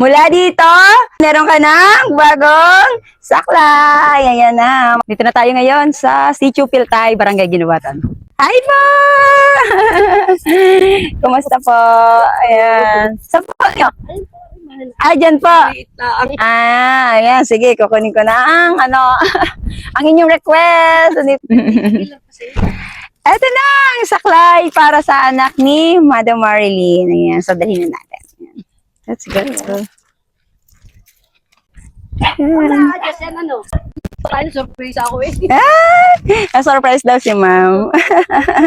Mula dito, meron ka ng bagong saklay. Ayan na. Dito na tayo ngayon sa Sitio Piltay, Barangay Ginawatan. Hi po! Kumusta po? Ayan. Saan po kayo? Ah, dyan po. Ah, ayan. Sige, kukunin ko na ang, ano, ang inyong request. Ito na ang saklay para sa anak ni Madam Marilyn. Ayan, so dalhin na natin. Ayan. Let's go. Wala, just yan ano. Tayo surprise ako eh. Ah, surprise daw si ma'am.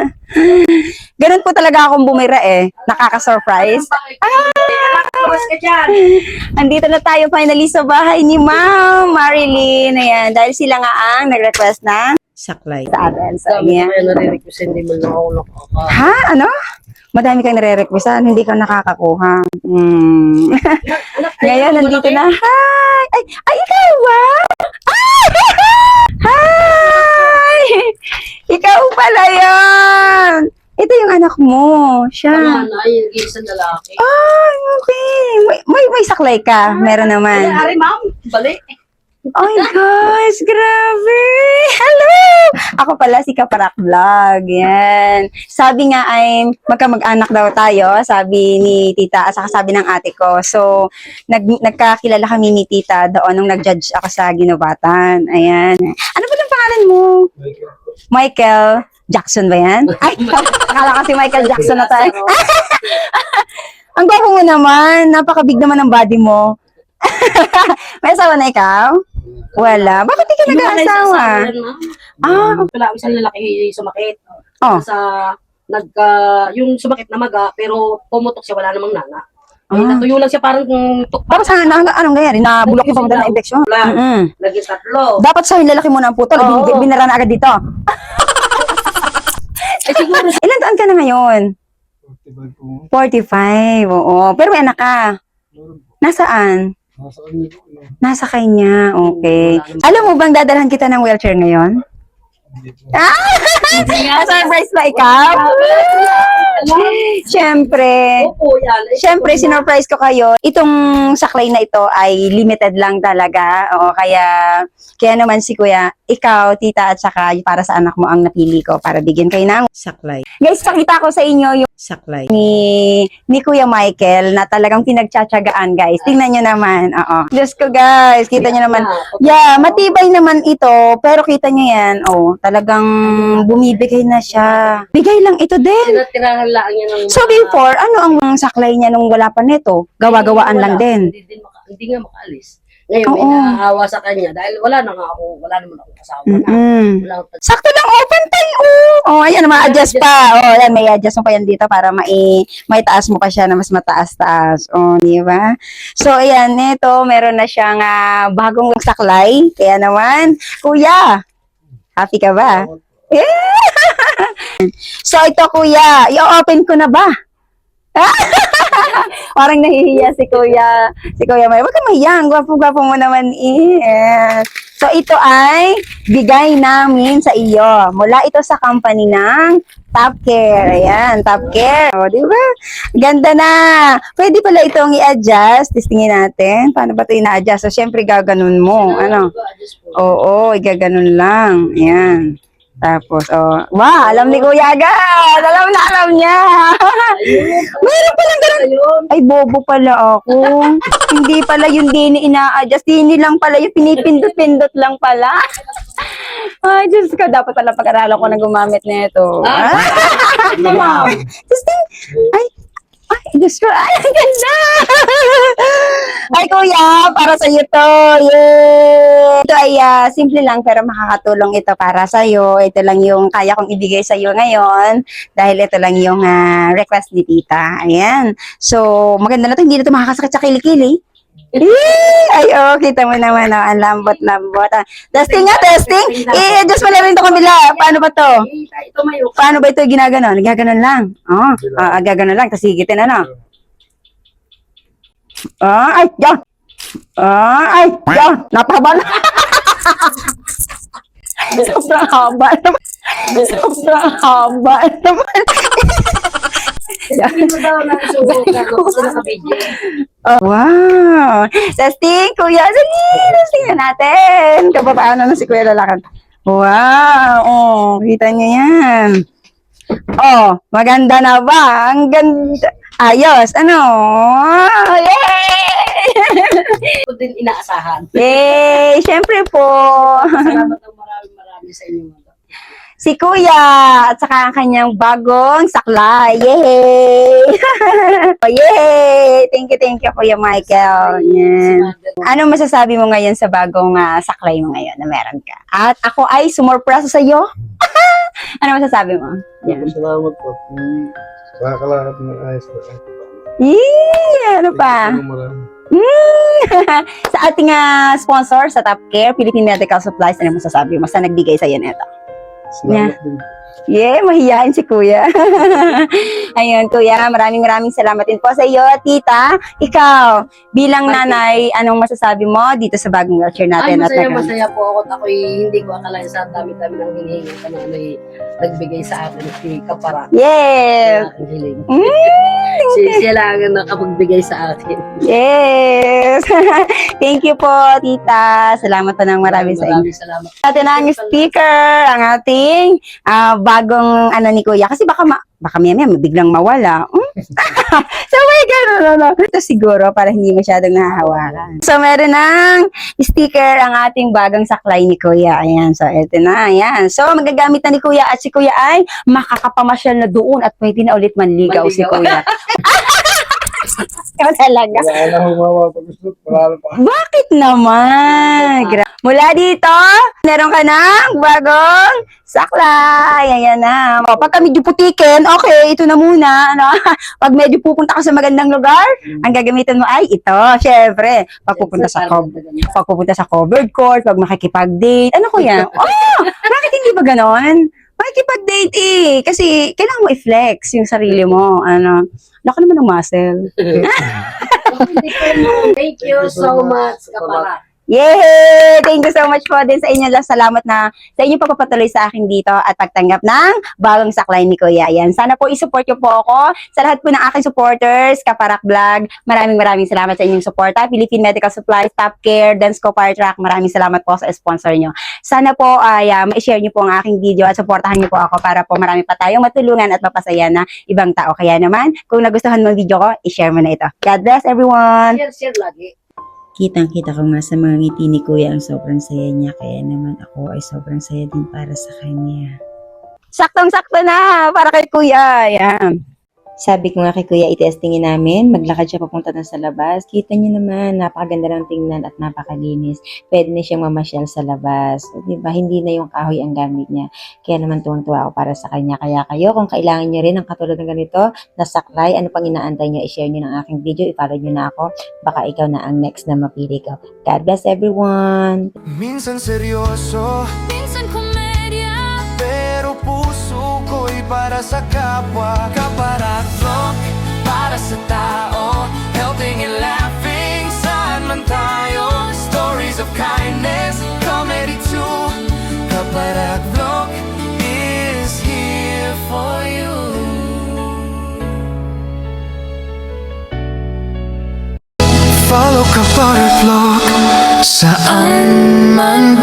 Ganun po talaga akong bumira eh. Nakaka-surprise. Nakakawas ka dyan. Andito na tayo finally sa bahay ni Ma'am Marilyn. Ayan, dahil sila nga ang nag-request ng saklay sa atin. So, ayan. nare-request, hindi mo lang ako nakaka... Ha? Ano? Madami kang nare-requestan, hindi ka nakakakuha. Hmm. Anak, Ngayon, nandito na. Hi! Ay, ay ikaw ba? Ay! Hi! Ikaw pala yan! Ito yung anak mo. Siya. Na, yung isang lalaki. Ay, okay. May, may, may saklay ka. Meron Ay, naman. ari ma'am, bali. Ay, guys, grabe! Hello! Ako pala si Kaparak Vlog. Yan. Sabi nga ay magkamag-anak daw tayo, sabi ni tita, at saka sabi ng ate ko. So, nag, nagkakilala kami ni tita doon nung nag-judge ako sa ginubatan. Ayan. Ano ba yung pangalan mo? Michael Jackson ba yan? Ay, akala kasi Michael Jackson na tayo. Ang gwapo mo naman. Napakabig naman ng body mo. May asawa na ikaw? Wala. Bakit di ka nag-aasawa? Ah. Wala, isang lalaki sumakit. Oh. Sa, nagka, yung sumakit na maga, pero pumutok siya, wala namang nana. Ay, Ah. natuyo lang siya parang mm, tuk Parang sa na, anong ganyan? Nabulok yung pamunta ng infection? Wala. Mm-mm. Naging tatlo. Dapat sa lalaki mo ng putol, Oo. bin- binara na agad dito. Ay, siguro, Ilan taon ka na ngayon? 45 po. 45, oo. Pero may anak ka. Meron po. Nasaan? Nasa kanya po. Ano, Nasa kanya, okay. Alam mo bang dadalhan kita ng wheelchair ngayon? hindi po. Ah! Surprise ba ikaw? Siyempre. Opo, yan. Ay, Siyempre, sinurprise ko kayo. Itong saklay na ito ay limited lang talaga. Oo, kaya, kaya naman si Kuya, ikaw, tita, at saka para sa anak mo ang napili ko para bigyan kayo ng Saklay. Guys, pakita ko sa inyo yung Saklay. ni, ni Kuya Michael na talagang pinagtsatsagaan, guys. Tingnan nyo naman. Oo. Diyos ko, guys. Kita nyo naman. Yeah, matibay naman ito. Pero kita nyo yan. Oh, talagang bumibigay na siya. Bigay lang ito din. Tinatirahan lang niya ng... So before, ano ang saklay niya nung wala pa nito? Gawa-gawaan lang din. Hindi, din maka, hindi nga makaalis. Ngayon, may Oo. nahahawa sa kanya dahil wala na nga ako, wala naman ako kasama na. Mm-mm. Wala akong Sakto lang open time. Oh, oh ayan, ma-adjust pa. Oh, ayan, may adjust mo pa yan dito para mai may taas mo pa siya na mas mataas-taas. Oh, di ba? So, ayan, ito, meron na siyang ah, bagong saklay. Kaya naman, kuya, happy ka ba? Yeah! so, ito, kuya, i-open ko na ba? Parang nahihiya si Kuya, si Kuya May. Huwag ka mahiya, ang gwapo-gwapo mo naman eh. So ito ay bigay namin sa iyo. Mula ito sa company ng Top Care. Ayan, Top Care. O, di ba? Ganda na. Pwede pala itong i-adjust. Testingin natin. Paano ba ito ina-adjust? So, syempre gaganon mo. Ano? Oo, igaganon lang. Ayan. Tapos, oh, wow, alam ni Kuya agad. Alam na alam niya. Meron palang ganun. Ay, bobo pala ako. Hindi pala yung dini ina-adjust. Dini lang pala yung pinipindot-pindot lang pala. Ay, Diyos ko. Dapat pala pag-aralan ko na gumamit nito. Ah. Ah, Testing. Ay, ay, Diyos ko. Ay, ang ganda. Ay, kuya, para sa iyo to. Yay! Ito ay ah, simple lang pero makakatulong ito para sa iyo. Ito lang yung kaya kong ibigay sa iyo ngayon dahil ito lang yung ah, request ni tita. Ayan. So, maganda na to. Hindi na to makakasakit sa kilikili. Eh, ay, oh, kita mo naman, oh, ang lambot-lambot. Ah. Testing nga, testing. I-adjust mo lang rin ito kamila. Paano ba to? Paano ba ito ginaganon? Gaganon lang. Oh, ah, gaganon lang. Tapos higitin, ano? Ah, ay, yan. Ah, ay, yan. Napahaba na. Sobrang haba naman. Sobrang haba naman. Oh, wow. Testing, kuya. Sige, testing na natin. Kapapaano na si kuya lalakad. Wow, oh, kita niyo yan. Oh, maganda na ba? Ang ganda. Ayos, ano? Yay! Ito din inaasahan. Yay! Syempre po. Salamat ng maraming maraming sa inyo. mga Si Kuya at saka ang kanyang bagong saklay. Yay! Oh, Yay! Thank you, thank you, Kuya Michael. Yan. Ano masasabi mo ngayon sa bagong ah, saklay mo ngayon na meron ka? At ako ay sumurpresa sa iyo. ano masasabi mo? Yan. Salamat po. Makakalakad ng ayos na. Yee! Ano pa? Marami. sa ating ah, sponsor sa Top Care, Philippine Medical Supplies, ano masasabi mo sa nagbigay sa iyo nito? Salamat din. Yeah, mahihain si Kuya. Ayun, Kuya, maraming maraming salamat din po sa iyo, Tita. Ikaw, bilang nanay, anong masasabi mo dito sa bagong wheelchair Ay, natin? masaya, nag- masaya po ako. At ako'y hindi ko akalain sa dami-dami ng hinihingi ka na may nagbigay sa akin si Kapara. Yes! Ang hiling. Mm, Si, siya lang ang nakapagbigay sa akin. yes! Thank you po, Tita. Salamat po ng marami sa inyo. Maraming salamat. Atin ang sticker, ang ating ah, bagong ano ni Kuya. Kasi baka ma baka maya maya biglang mawala. Hmm? so may ganun, ano. Ito siguro para hindi masyadong nahahawakan. So meron ng sticker ang ating bagong saklay ni Kuya. Ayan, so ito na, ayan. So magagamit na ni Kuya at si Kuya ay makakapamasyal na doon at pwede na ulit manligaw si Manligaw. Kuya. Ikaw talaga. Wala na humawa pag gusto. Wala pa. Bakit naman? Gra- Mula dito, meron ka ng bagong saklay. Ayan na. O, pagka medyo putikin, okay, ito na muna. Ano? Pag medyo pupunta ka sa magandang lugar, ang gagamitan mo ay ito. Syempre, pag pupunta sa pag pupunta sa covered court, pag makikipag-date. Ano ko yan? Oh, bakit hindi ba ganon? Makikipag-date eh. Kasi kailangan mo i-flex yung sarili mo. Ano, laki naman ng muscle. Thank you so much, Kapara. Yay! Thank you so much po din sa inyo lang. Salamat na sa inyong pagpapatuloy sa akin dito at pagtanggap ng bagong saklay ni Kuya. Yan. Sana po isupport niyo po ako sa lahat po ng aking supporters, Kaparak Vlog. Maraming maraming salamat sa inyong suporta. Philippine Medical Supplies, Top Care, Dance Co Fire Track. Maraming salamat po sa sponsor niyo. Sana po ay uh, ma-share niyo po ang aking video at supportahan niyo po ako para po marami pa tayong matulungan at mapasaya na ibang tao. Kaya naman, kung nagustuhan mo ang video ko, i-share mo na ito. God bless everyone! Share, share lagi. Kitang-kita ko nga sa mga ngiti ni Kuya ang sobrang saya niya, kaya naman ako ay sobrang saya din para sa kanya. Saktong-sakto na para kay Kuya. Yan. Sabi ko nga kay Kuya, itestingin namin, maglakad siya papunta na sa labas. Kita niyo naman, napakaganda ng tingnan at napakalinis. Pwede na siyang mamasyal sa labas. O, diba? Hindi na yung kahoy ang gamit niya. Kaya naman tuwang-tuwa ako para sa kanya. Kaya kayo, kung kailangan niyo rin ng katulad ng ganito, na saklay, ano pang inaantay niyo, i-share niyo ng aking video, i-follow niyo na ako. Baka ikaw na ang next na mapili ko. God bless everyone! Minsan seryoso, Minsan komedya pero puso para sa kapwa. Kaparak vlog, para sa tao. Healthy and laughing, saan man tayo. Stories of kindness, comedy too. Kaparak vlog is here for you. Follow Kaparak vlog Saan man